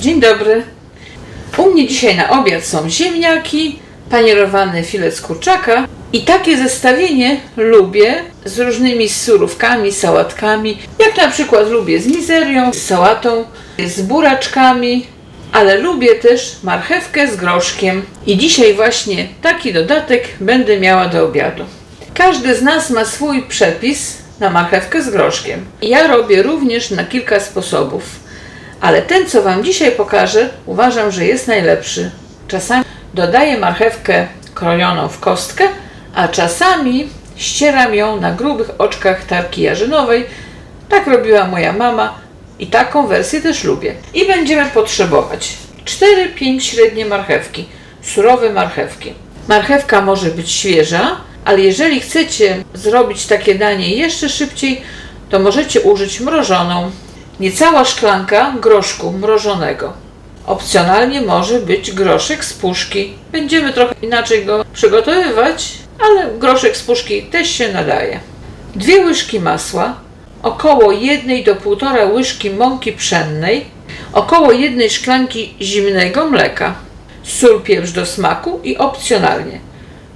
Dzień dobry. U mnie dzisiaj na obiad są ziemniaki, panierowany filet z kurczaka i takie zestawienie lubię z różnymi surówkami, sałatkami, jak na przykład lubię z mizerią, z sałatą, z buraczkami, ale lubię też marchewkę z groszkiem i dzisiaj właśnie taki dodatek będę miała do obiadu. Każdy z nas ma swój przepis na marchewkę z groszkiem. Ja robię również na kilka sposobów. Ale ten, co Wam dzisiaj pokażę, uważam, że jest najlepszy. Czasami dodaję marchewkę krojoną w kostkę, a czasami ścieram ją na grubych oczkach tarki jarzynowej. Tak robiła moja mama i taką wersję też lubię. I będziemy potrzebować 4-5 średnie marchewki, surowe marchewki. Marchewka może być świeża, ale jeżeli chcecie zrobić takie danie jeszcze szybciej, to możecie użyć mrożoną. Niecała szklanka groszku mrożonego. Opcjonalnie może być groszek z puszki. Będziemy trochę inaczej go przygotowywać, ale groszek z puszki też się nadaje. Dwie łyżki masła, około 1 do 1,5 łyżki mąki pszennej, około jednej szklanki zimnego mleka, sól, pieprz do smaku i opcjonalnie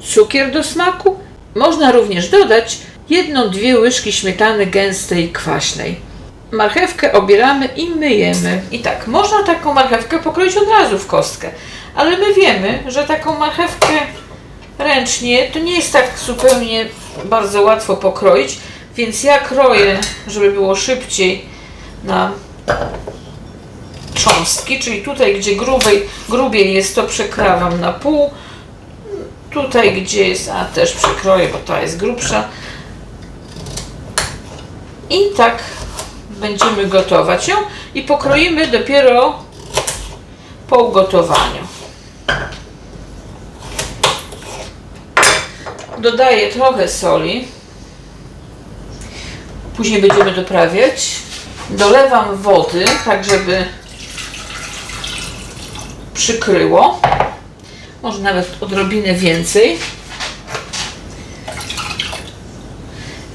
cukier do smaku. Można również dodać jedną, dwie łyżki śmietany gęstej, kwaśnej. Marchewkę obieramy i myjemy. I tak, można taką marchewkę pokroić od razu w kostkę, ale my wiemy, że taką marchewkę ręcznie to nie jest tak zupełnie bardzo łatwo pokroić, więc ja kroję, żeby było szybciej na cząstki, czyli tutaj, gdzie grubej, grubiej jest, to przekrawam na pół. Tutaj, gdzie jest, a też przekroję, bo ta jest grubsza. I tak będziemy gotować ją i pokroimy dopiero po ugotowaniu. Dodaję trochę soli. Później będziemy doprawiać. Dolewam wody, tak żeby przykryło. Może nawet odrobinę więcej.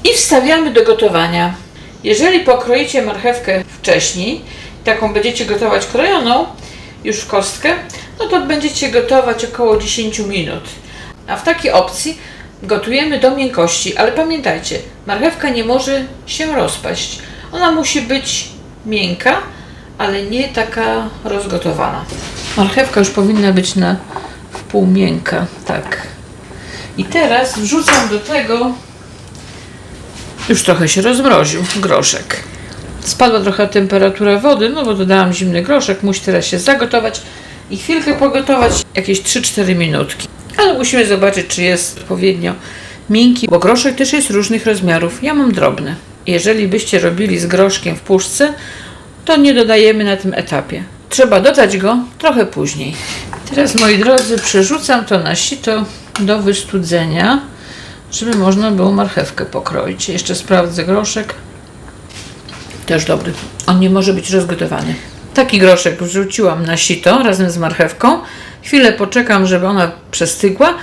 I wstawiamy do gotowania. Jeżeli pokroicie marchewkę wcześniej, taką będziecie gotować krojoną, już w kostkę, no to będziecie gotować około 10 minut. A w takiej opcji gotujemy do miękkości, ale pamiętajcie, marchewka nie może się rozpaść. Ona musi być miękka, ale nie taka rozgotowana. Marchewka już powinna być na wpół miękka, tak. I teraz wrzucam do tego już trochę się rozmroził groszek. Spadła trochę temperatura wody, no bo dodałam zimny groszek. Musi teraz się zagotować i chwilkę pogotować, jakieś 3-4 minutki. Ale musimy zobaczyć, czy jest odpowiednio miękki, bo groszek też jest różnych rozmiarów. Ja mam drobny. Jeżeli byście robili z groszkiem w puszce, to nie dodajemy na tym etapie. Trzeba dodać go trochę później. Teraz, moi drodzy, przerzucam to na sito do wystudzenia żeby można było marchewkę pokroić. Jeszcze sprawdzę groszek. Też dobry. On nie może być rozgotowany. Taki groszek wrzuciłam na sito razem z marchewką. Chwilę poczekam, żeby ona przestygła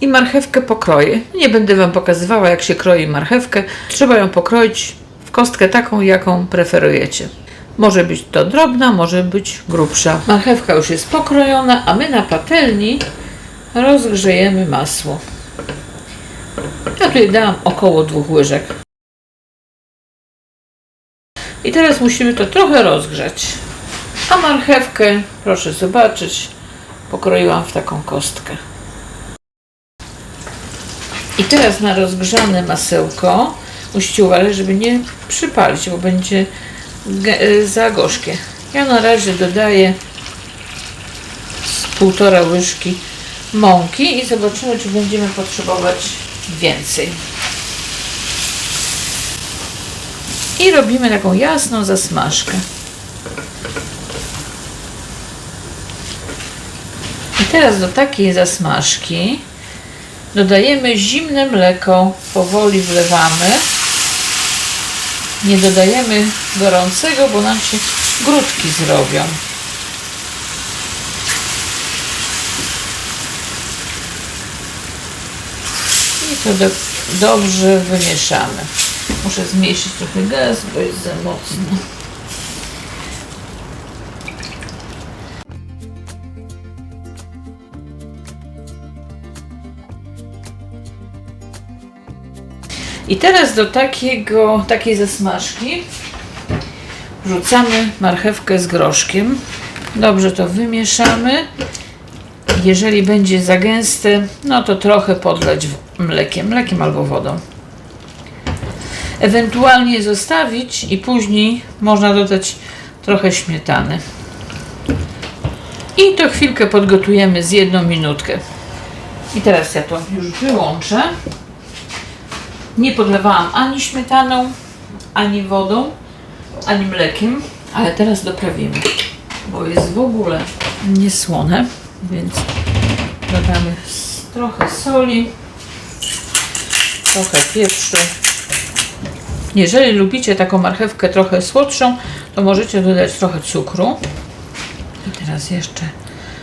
i marchewkę pokroję. Nie będę Wam pokazywała, jak się kroi marchewkę. Trzeba ją pokroić w kostkę taką, jaką preferujecie. Może być to drobna, może być grubsza. Marchewka już jest pokrojona, a my na patelni rozgrzejemy masło. Ja tutaj dałam około dwóch łyżek. I teraz musimy to trochę rozgrzać. A marchewkę, proszę zobaczyć, pokroiłam w taką kostkę. I teraz na rozgrzane masełko musicie uważać, żeby nie przypalić, bo będzie y, za gorzkie. Ja na razie dodaję z półtora łyżki mąki i zobaczymy, czy będziemy potrzebować więcej. I robimy taką jasną zasmażkę. I teraz do takiej zasmażki dodajemy zimne mleko, powoli wlewamy. Nie dodajemy gorącego, bo nam się grudki zrobią. i to do, dobrze wymieszamy. Muszę zmniejszyć trochę gaz, bo jest za mocno. I teraz do takiego, takiej zasmażki wrzucamy marchewkę z groszkiem. Dobrze to wymieszamy. Jeżeli będzie za gęste, no to trochę podleć w- mlekiem, mlekiem albo wodą. Ewentualnie zostawić i później można dodać trochę śmietany. I to chwilkę podgotujemy z jedną minutkę. I teraz ja to już wyłączę. Nie podlewałam ani śmietaną, ani wodą, ani mlekiem, ale teraz doprawimy, bo jest w ogóle niesłone, więc dodamy trochę soli, trochę pieprzu. Jeżeli lubicie taką marchewkę trochę słodszą, to możecie dodać trochę cukru. I teraz jeszcze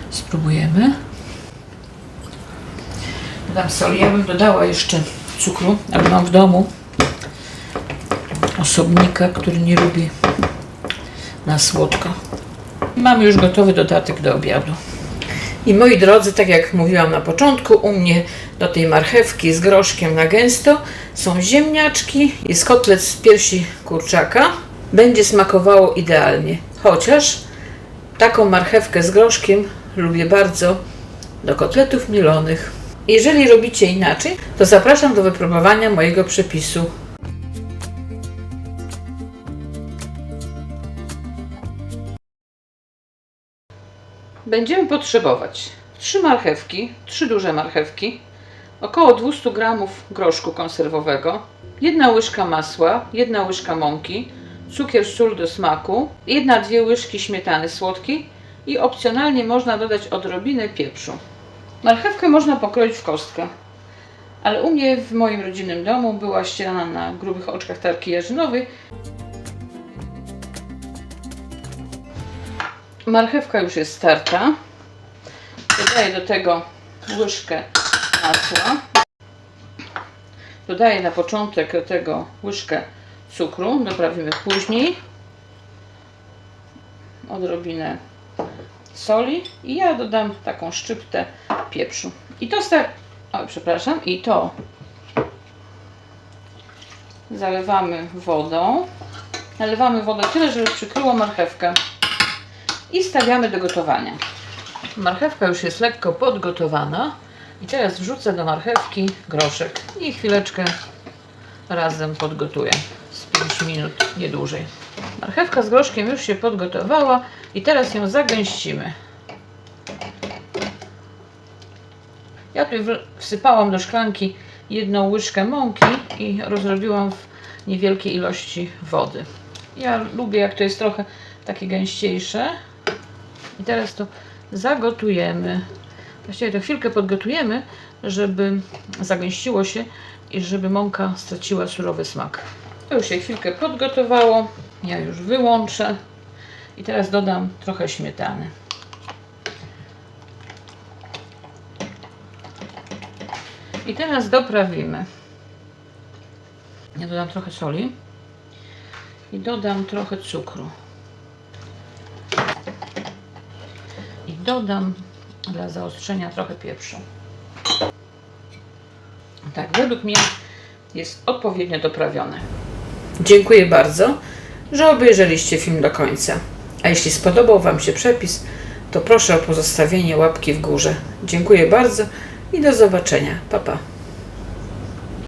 spróbujemy. Dodam soli. Ja bym dodała jeszcze cukru, ale mam w domu osobnika, który nie lubi na słodko. Mamy już gotowy dodatek do obiadu. I moi drodzy, tak jak mówiłam na początku, u mnie do tej marchewki z groszkiem na gęsto są ziemniaczki, jest kotlet z piersi kurczaka. Będzie smakowało idealnie. Chociaż taką marchewkę z groszkiem lubię bardzo do kotletów mielonych. Jeżeli robicie inaczej, to zapraszam do wypróbowania mojego przepisu. Będziemy potrzebować trzy marchewki, trzy duże marchewki, około 200 g groszku konserwowego, jedna łyżka masła, jedna łyżka mąki, cukier, sól do smaku, jedna, dwie łyżki śmietany słodkiej i opcjonalnie można dodać odrobinę pieprzu. Marchewkę można pokroić w kostkę, ale u mnie w moim rodzinnym domu była ścierana na grubych oczkach tarki jarzynowej. Marchewka już jest starta. Dodaję do tego łyżkę masła. Dodaję na początek do tego łyżkę cukru. Doprawimy później. Odrobinę soli i ja dodam taką szczyptę pieprzu. I to sta... Przepraszam. I to zalewamy wodą. Nalewamy wodę tyle, żeby przykryło marchewkę i stawiamy do gotowania. Marchewka już jest lekko podgotowana i teraz wrzucę do marchewki groszek i chwileczkę razem podgotuję z 5 minut, nie dłużej. Marchewka z groszkiem już się podgotowała i teraz ją zagęścimy. Ja tu wsypałam do szklanki jedną łyżkę mąki i rozrobiłam w niewielkiej ilości wody. Ja lubię jak to jest trochę takie gęściejsze. I teraz to zagotujemy. Właściwie to chwilkę podgotujemy, żeby zagęściło się i żeby mąka straciła surowy smak. To już się chwilkę podgotowało. Ja już wyłączę. I teraz dodam trochę śmietany. I teraz doprawimy. Ja dodam trochę soli i dodam trochę cukru. Dodam dla zaostrzenia trochę pieprzu. Tak, według mnie jest odpowiednio doprawione. Dziękuję bardzo, że obejrzeliście film do końca. A jeśli spodobał Wam się przepis, to proszę o pozostawienie łapki w górze. Dziękuję bardzo i do zobaczenia. Pa, pa.